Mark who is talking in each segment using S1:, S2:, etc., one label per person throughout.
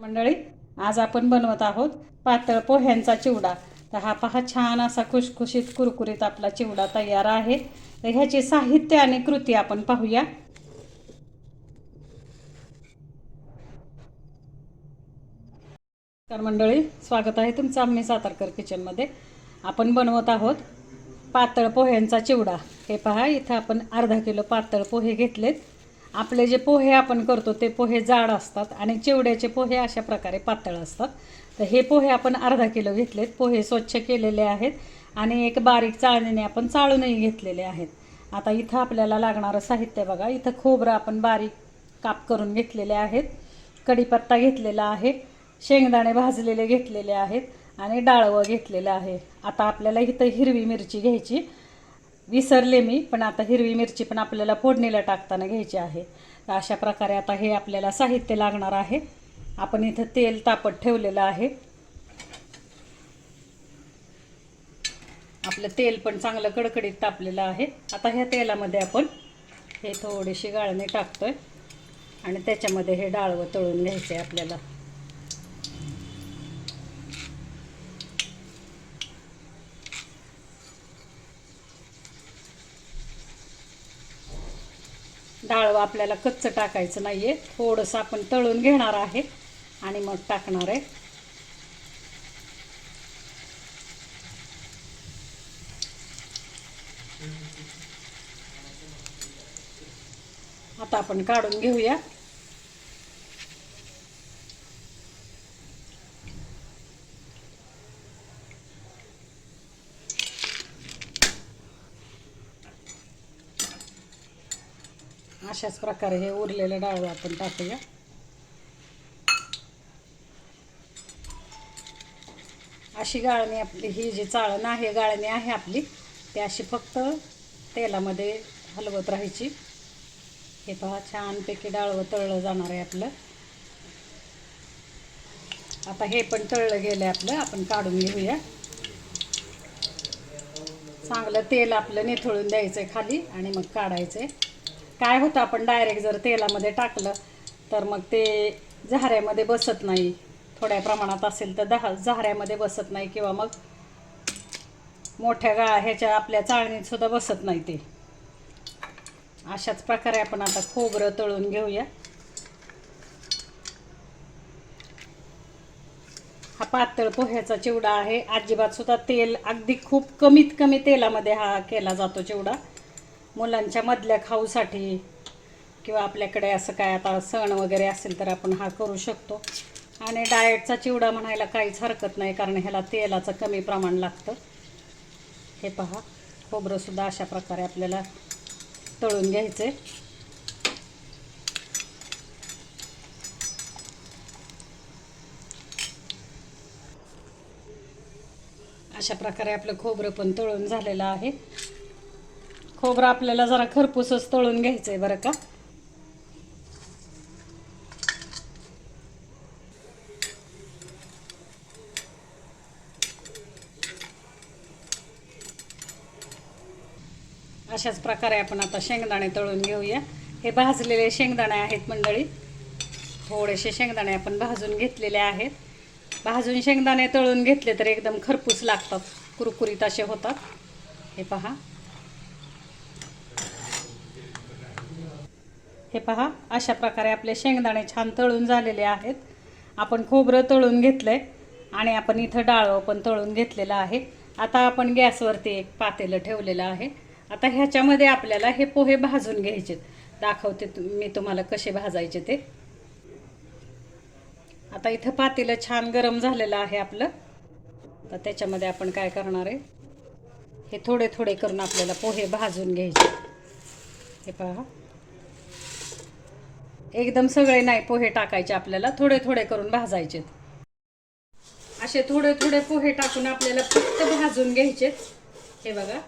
S1: मंडळी आज आपण बनवत आहोत पातळ पोह्यांचा चिवडा. तर हा पहा छान असा खुशखुशीत कुरकुरीत आपला चिवडा तयार आहे. तर ह्याचे साहित्य आणि कृती आपण पाहूया. तर मंडळी स्वागत आहे तुमचं आम्ही सातारकर किचनमध्ये आपण बनवत आहोत पातळ पोह्यांचा चिवडा. हे पहा इथं आपण अर्धा किलो पातळ पोहे घेतलेत. आपले जे पोहे आपण करतो ते पोहे जाड असतात आणि चिवड्याचे पोहे अशा प्रकारे पातळ असतात. तर हे पोहे आपण अर्धा किलो घेतलेत. पोहे स्वच्छ केलेले आहेत आणि एक बारीक चाळणीने आपण चाळूनही घेतलेले आहेत. आता इथं आपल्याला लागणारं साहित्य बघा. इथं खोबरं आपण बारीक काप करून घेतलेले आहेत. कढीपत्ता घेतलेला आहे. शेंगदाणे भाजलेले घेतलेले आहेत आणि डाळवं घेतलेलं आहे. आता आपल्याला इथं हिरवी मिरची घ्यायची. विसरले मी पण आता हिरवी मिरची पण आपल्याला फोडणीला टाकताना घ्यायची आहे. तर अशा प्रकारे आता हे आपल्याला साहित्य लागणार आहे. आपण इथं तेल तापत ठेवलेलं आहे. आपलं तेल पण चांगलं कडकडीत तापलेलं आहे. आता ह्या तेलामध्ये आपण हे थोडीशी गाळणी टाकतोय. आणि त्याच्यामध्ये हे डाळवं तळून घ्यायचं आहे आपल्याला. डाळवं आपल्याला कच्चं टाकायचं नाही आहे थोडंसं आपण तळून घेणार आहे आणि मग टाकणार आहे. आता आपण काढून घेऊया. अशाच प्रकारे हे उरलेलं डाळ आपण टाकूया. अशी गाळणी आपली ही जी चाळण आहे गाळणी आहे आपली ती अशी फक्त तेलामध्ये हलवत राहायची. हे पहा छानपैकी डाळवं तळलं जाणार आहे आपलं. आता हे पण तळलं गेलं आपलं आपण काढून घेऊया. चांगलं तेल आपलं निथळून द्यायचं आहे खाली आणि मग काढायचं आहे काय होतं आपण डायरेक्ट जर तेलामध्ये टाकलं तर मग ते झाऱ्यामध्ये बसत नाही. थोड्या प्रमाणात असेल तर दहा झाऱ्यामध्ये बसत नाही किंवा मग मोठ्या गा ह्याच्या आपल्या चाळणीतसुद्धा बसत नाही ते. अशाच प्रकारे आपण आता खोबरं तळून घेऊया. हा पातळ पोह्याचा चिवडा आहे. अजिबात सुद्धा तेल अगदी खूप कमीत कमी तेलामध्ये हा केला जातो चिवडा. मुलांच्या मधल्या खाऊसाठी किंवा आपल्याकडे असं काय आता सण वगैरे असेल तर आपण हा करू शकतो. आणि डाएटचा चिवडा म्हणायला काहीच हरकत नाही कारण ह्याला तेलाचं कमी प्रमाण लागतं. हे पहा खोबरंसुद्धा अशा प्रकारे आपल्याला तळून घ्यायचं आहे अशा प्रकारे आपलं खोबरं पण तळून झालेलं आहे. खोबरं आपल्याला जरा खरपूसच तळून घ्यायचं आहे बरं का? अशाच प्रकारे आपण आता शेंगदाणे तळून घेऊया. हे भाजलेले शेंगदाणे आहेत मंडळी. थोडेसे शेंगदाणे आपण भाजून घेतलेले आहेत. भाजून शेंगदाणे तळून घेतले तर एकदम खरपूस लागतात. कुरकुरीत असे होतात. हे पहा. हे पहा अशा प्रकारे आपले शेंगदाणे छान तळून झालेले आहेत. आपण खोबरं तळून घेतलं आहे आणि आपण इथं डाळं पण तळून घेतलेलं आहे. आता आपण गॅसवरती एक पातेलं ठेवलेलं आहे. आता ह्याच्यामध्ये आपल्याला हे पोहे भाजून घ्यायचे दाखवते मी तुम्हाला कसे भाजायचे ते. आता इथं पातेलं छान गरम झालेलं आहे आपलं. तर त्याच्यामध्ये आपण काय करणार आहे? हे थोडे थोडे करून आपल्याला पोहे भाजून घ्यायचे. हे पहा. एकदम सगळे नाही पोहे टाकायचे आपल्याला थोडे थोडे करून भाजायचे असे थोडे थोडे पोहे टाकून आपल्याला फक्त भाजून घ्यायचे. हे बघा.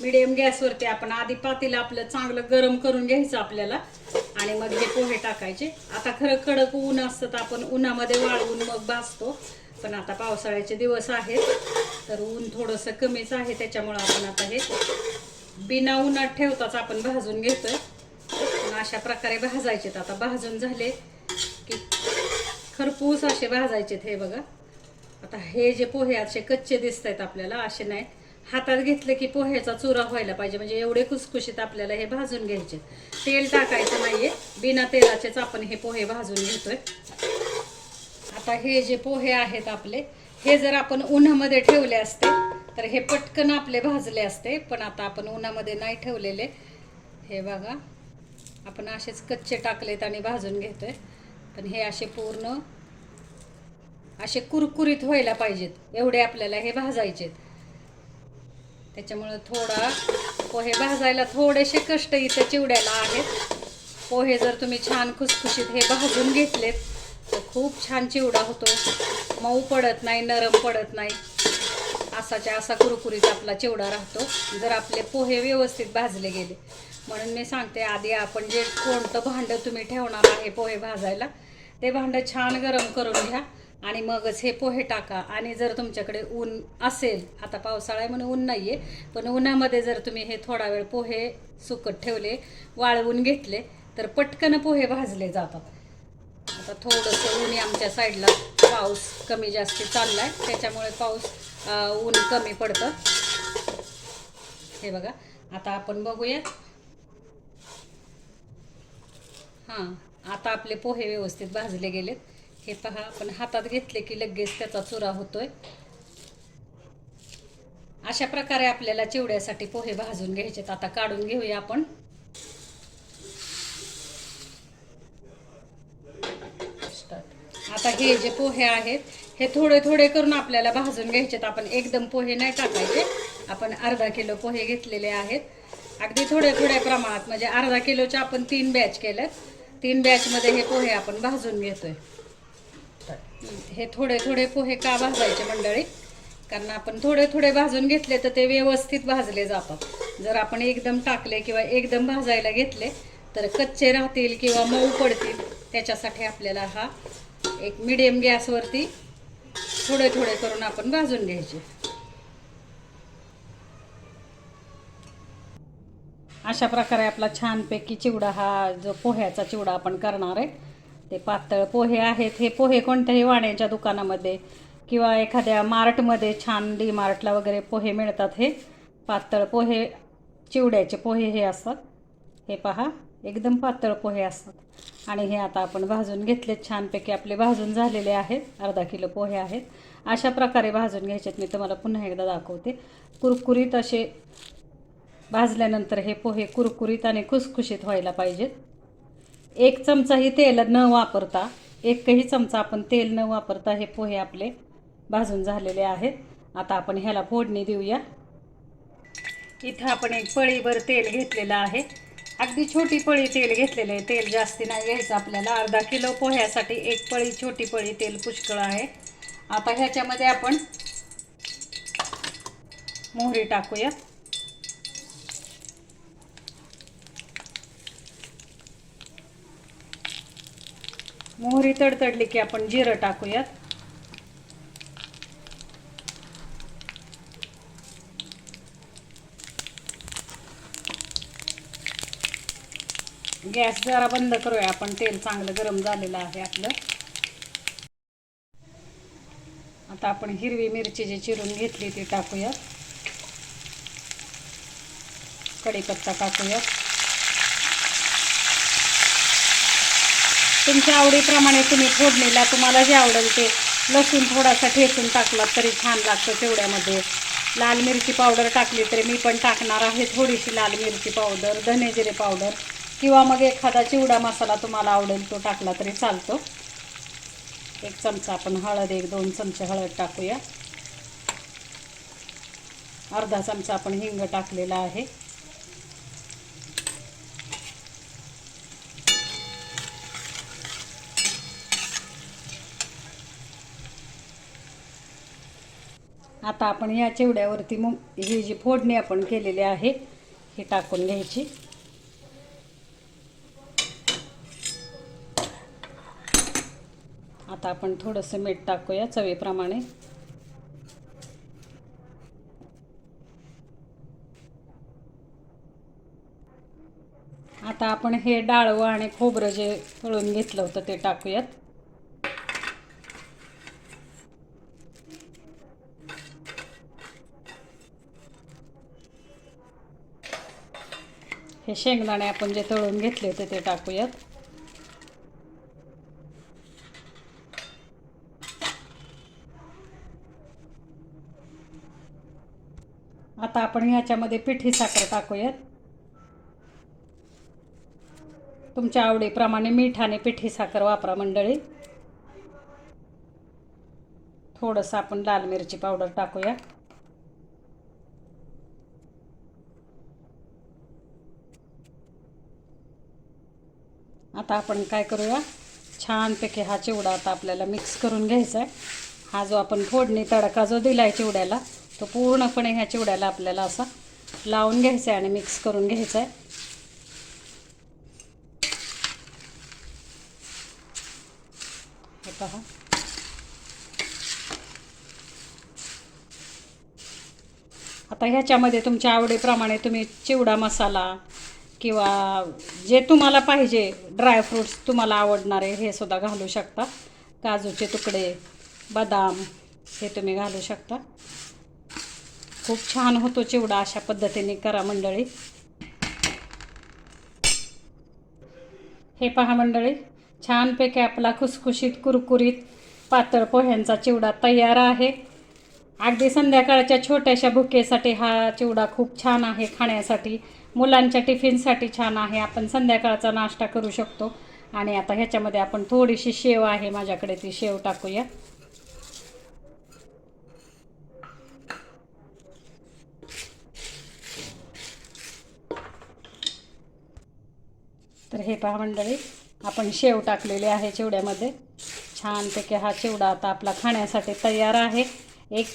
S1: मिडियम गॅसवरती आपण आधी पातीला आपलं चांगलं गरम करून घ्यायचं आपल्याला. आणि मग हे पोहे टाकायचे. आता खरं कडक ऊन असतं तर आपण उन्हामध्ये वाळवून मग भाजतो. पण आता पावसाळ्याचे दिवस आहेत तर ऊन थोडंसं कमीच आहे त्याच्यामुळं आपण आता हे बिना उन्हात ठेवताच आपण भाजून घेतोय. अशा प्रकारे भाजायचे आता भाजून झाले की खरपूस असे भाजायचे हे बघा. आता हे जे पोहे असे कच्चे दिसत आहेत आपल्याला असे नाही. हातात घेतले की पोह्याचा चुरा व्हायला पाहिजे. म्हणजे एवढे खुसखुशीत आपल्याला हे भाजून घ्यायचे. तेल टाकायचं नाहीये. बिना तेलाचेच आपण हे पोहे भाजून घेतोय. आता हे जे पोहे आहेत आपले हे जर आपण उन्हामध्ये ठेवले असते तर हे पटकन आपले भाजले असते. पण आता आपण उन्हामध्ये नाही ठेवलेले. हे बघा. आपण असेच कच्चे टाकलेत आणि भाजून घेतोय. पण हे असे पूर्ण असे कुरकुरीत व्हायला पाहिजेत. एवढे आपल्याला हे भाजायचेत. त्याच्यामुळं थोडा पोहे भाजायला थोडेसे कष्ट इथे चिवड्याला आहेत. पोहे जर तुम्ही छान खुसखुशीत हे भाजून घेतलेत तर खूप छान चिवडा होतो. मऊ पडत नाही नरम पडत नाही. असाच्या असा कुरकुरीत आपला चिवडा राहतो. जर आपले पोहे व्यवस्थित भाजले गेले म्हणून मी सांगते आधी आपण जे कोणतं भांडं तुम्ही ठेवणार आहे पोहे भाजायला ते भांडं छान गरम करून घ्या आणि मगच हे पोहे टाका. आणि जर तुमच्याकडे ऊन असेल आता पावसाळा आहे म्हणून ऊन नाही आहे पण उन्हामध्ये जर तुम्ही हे थोडा वेळ पोहे सुकत ठेवले वाळवून घेतले तर पटकन पोहे भाजले जातात. आता थोडंसं ऊन आमच्या साईडला. पाऊस कमी जास्ती चालला आहे त्याच्यामुळे पाऊस ऊन कमी पडतं. हे बघा आता आपण बघूया हां. आता आपले पोहे व्यवस्थित भाजले गेलेत. हे पहा आपण हातात घेतले की लगेच त्याचा चुरा होतोय. अशा प्रकारे आपल्याला चिवड्यासाठी पोहे भाजून घ्यायचेत. आता काढून घेऊया आपण. आता हे जे पोहे आहेत हे थोडे थोडे करून आपल्याला भाजून घ्यायचेत. आपण एकदम पोहे नाही टाकायचे. आपण अर्धा किलो पोहे घेतलेले आहेत. अगदी थोड्या थोड्या प्रमाणात म्हणजे अर्धा किलोचे आपण तीन बॅच केल्यात तीन बॅचमध्ये हे पोहे आपण भाजून घेतोय. हे थोडे थोडे पोहे का भाजायचे मंडळी? कारण आपण थोडे थोडे भाजून घेतले तर ते व्यवस्थित भाजले जातात. जर आपण एकदम टाकले किंवा एकदम भाजायला घेतले तर कच्चे राहतील किंवा मऊ पडतील. त्याच्यासाठी आपल्याला हा एक मिडियम गॅसवरती थोडे थोडे करून आपण भाजून घ्यायचे. अशा प्रकारे आपला छानपैकी चिवडा हा जो पोह्याचा चिवडा आपण करणार आहे ते पातळ पोहे आहेत. हे पोहे कोणत्याही वाण्याच्या दुकानामध्ये किंवा एखाद्या मार्टमध्ये छान डी मार्टला वगैरे पोहे मिळतात हे. पातळ पोहे चिवड्याचे पोहे हे असतात. हे पहा एकदम पातळ पोहे असतात. आणि हे आता आपण भाजून घेतलेत. छानपैकी आपले भाजून झालेले आहेत. अर्धा किलो पोहे आहेत. अशा प्रकारे भाजून घ्यायचे मी तुम्हाला पुन्हा एकदा दाखवते. कुरकुरीत असे भाजल्यानंतर हे पोहे कुरकुरीत आणि खुसखुशीत व्हायला पाहिजेत. एक चमचाही तेल न वापरता एकही चमचा आपण तेल न वापरता हे पोहे आपले भाजून झालेले आहेत. आता आपण ह्याला फोडणी देऊया. इथं आपण एक पळीभर तेल घेतलेलं आहे. अगदी छोटी पळी तेल घेतलेलं आहे. तेल जास्ती नाही घ्यायचं आपल्याला. अर्धा किलो पोह्यासाठी एक पळी छोटी पळी तेल पुष्कळ आहे. आता ह्याच्यामध्ये आपण मोहरी टाकूया. मोहरी तडतडली की आपण जिरं टाकूयात. गॅस जरा बंद करूया आपण तेल चांगलं गरम झालेलं आहे आपलं आता आपण हिरवी मिरची जी चिरून घेतली ती टाकूया कढीपत्ता टाकूया तुमच्या आवडीप्रमाणे तुम्ही फोडणीला तुम्हाला जे आवडेल ते लसूण थोडासा ठेचून टाकला तरी छान लागतं तेवढ्यामध्ये. लाल मिरची पावडर टाकली तरी मी पण टाकणार आहे. थोडीशी लाल मिरची पावडर धनेजिरे पावडर किंवा मग एखादा चिवडा मसाला तुम्हाला आवडेल तो टाकला तरी चालतो. एक चमचा आपण हळद एक दोन चमचे हळद टाकूया. अर्धा चमचा आपण हिंग टाकलेला आहे. आता आपण या चिवड्यावरती मग ही जी फोडणी आपण केलेली आहे ही टाकून घ्यायची. आता आपण थोडंसं मीठ टाकूया चवीप्रमाणे. आता आपण हे डाळवं आणि खोबरं जे तळून घेतलं होतं ते टाकूयात. हे शेंगदाणे आपण जे तळून घेतले होते ते टाकूयात. आता आपण ह्याच्यामध्ये पिठी साखर टाकूयात. तुमच्या आवडीप्रमाणे मीठ आणि पिठी साखर वापरा मंडळी. थोडंसं आपण लाल मिरची पावडर टाकूया. आता आपण काय करूया? छानपैकी हा चिवडा आता आपल्याला मिक्स करून घ्यायचा आहे हा जो आपण फोडणी तडका जो दिला आहे चिवड्याला तो पूर्णपणे ह्या चिवड्याला आपल्याला असा लावून घ्यायचा आहे आणि मिक्स करून घ्यायचा आहे हे पहा. आता ह्याच्यामध्ये तुमच्या आवडीप्रमाणे तुम्ही चिवडा मसाला किंवा जे तुम्हाला पाहिजे ड्रायफ्रूट्स तुम्हाला आवडणारे हे सुद्धा घालू शकता. काजूचे तुकडे बदाम हे तुम्ही घालू शकता. खूप छान होतो चिवडा अशा पद्धतीने करा मंडळी. हे पहा मंडळी छानपैकी आपला खुसखुशीत कुरकुरीत पातळ पोह्यांचा चिवडा तयार आहे. अगदी संध्याकाळच्या छोट्याशा भुकेसाठी हा चिवडा खूप छान आहे खाण्यासाठी. मुलांच्या टिफिनसाठी छान आहे. आपण संध्याकाळचा नाश्ता करू शकतो. आणि आता ह्याच्यामध्ये आपण थोडीशी शेव आहे माझ्याकडे ती शेव टाकूया. तर हे पहा मंडळी आपण शेव टाकलेले आहे चिवड्यामध्ये. छानपैकी हा चिवडा आता आपला खाण्यासाठी तयार आहे. एक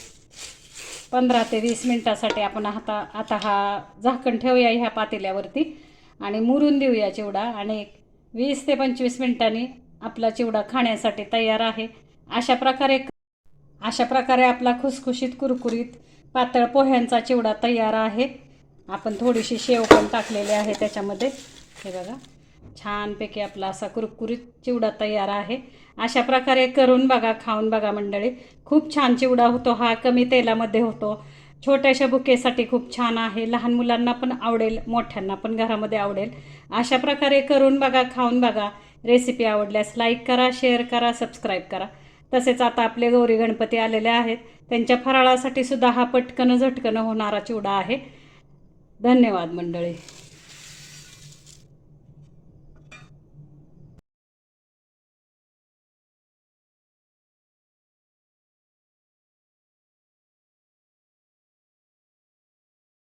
S1: पंधरा ते वीस मिनटासाठी आपण आता आता हा झाकण ठेवूया ह्या पातेल्यावरती आणि मुरून देऊया चिवडा आणि एक वीस ते पंचवीस मिनटांनी आपला चिवडा खाण्यासाठी तयार आहे. अशा प्रकारे अशा प्रकारे आपला खुसखुशीत कुरकुरीत पातळ पोह्यांचा चिवडा तयार आहे. आपण थोडीशी शेव पण टाकलेली आहे त्याच्यामध्ये. हे बघा. छानपैकी आपला असा कुरकुरीत चिवडा तयार आहे. अशा प्रकारे करून बघा खाऊन बघा मंडळी. खूप छान चिवडा होतो हा कमी तेलामध्ये होतो. छोट्याशा बुकेसाठी खूप छान आहे. लहान मुलांना पण आवडेल मोठ्यांना पण घरामध्ये आवडेल. अशा प्रकारे करून बघा खाऊन बघा. रेसिपी आवडल्यास लाईक करा शेअर करा सबस्क्राईब करा. तसेच आता आपले गौरी गणपती आलेले आहेत. त्यांच्या फराळासाठी सुद्धा हा पटकन झटकन होणारा चिवडा आहे. धन्यवाद मंडळी.